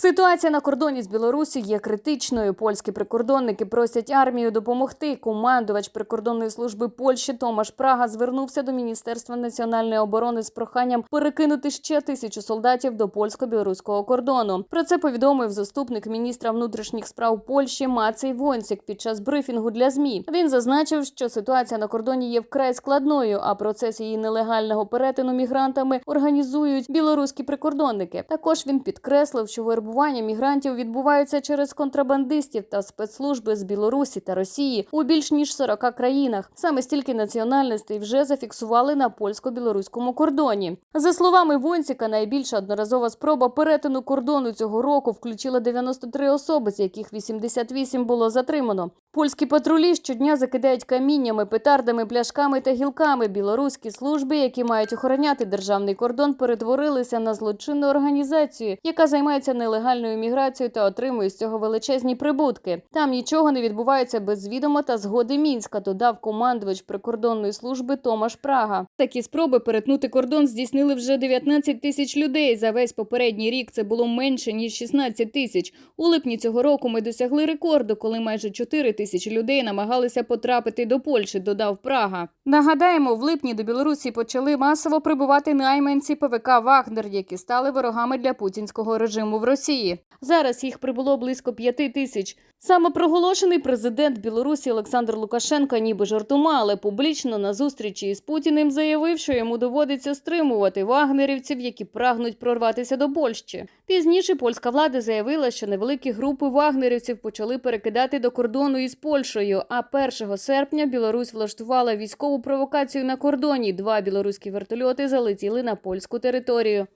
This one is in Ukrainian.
Ситуація на кордоні з Білорусі є критичною. Польські прикордонники просять армію допомогти. Командувач прикордонної служби Польщі Томаш Прага звернувся до Міністерства національної оборони з проханням перекинути ще тисячу солдатів до польсько-білоруського кордону. Про це повідомив заступник міністра внутрішніх справ Польщі Мацей Вонсік під час брифінгу для змі. Він зазначив, що ситуація на кордоні є вкрай складною, а процес її нелегального перетину мігрантами організують білоруські прикордонники. Також він підкреслив, що вербування мігрантів відбуваються через контрабандистів та спецслужби з Білорусі та Росії у більш ніж 40 країнах. Саме стільки національностей вже зафіксували на польсько-білоруському кордоні. За словами Вонсіка, найбільша одноразова спроба перетину кордону цього року включила 93 особи, з яких 88 було затримано. Польські патрулі щодня закидають каміннями, петардами, пляшками та гілками. Білоруські служби, які мають охороняти державний кордон, перетворилися на злочинну організацію, яка займається нелегальною міграцією та отримує з цього величезні прибутки. Там нічого не відбувається без відома та згоди мінська. Додав командувач прикордонної служби Томаш Прага. Такі спроби перетнути кордон здійснили вже 19 тисяч людей. За весь попередній рік це було менше ніж 16 тисяч. У липні цього року ми досягли рекорду, коли майже 4 тисячі людей намагалися потрапити до Польщі. Додав Прага. Нагадаємо, в липні до Білорусі почали масово прибувати найманці ПВК Вагнер, які стали ворогами для путінського режиму в Росії. Зараз їх прибуло близько п'яти тисяч. Самопроголошений президент Білорусі Олександр Лукашенко ніби жартома, але публічно на зустрічі із Путіним заявив, що йому доводиться стримувати вагнерівців, які прагнуть прорватися до Польщі. Пізніше польська влада заявила, що невеликі групи вагнерівців почали перекидати до кордону із Польщею. А 1 серпня Білорусь влаштувала військову провокацію на кордоні. Два білоруські вертольоти залетіли на польську територію.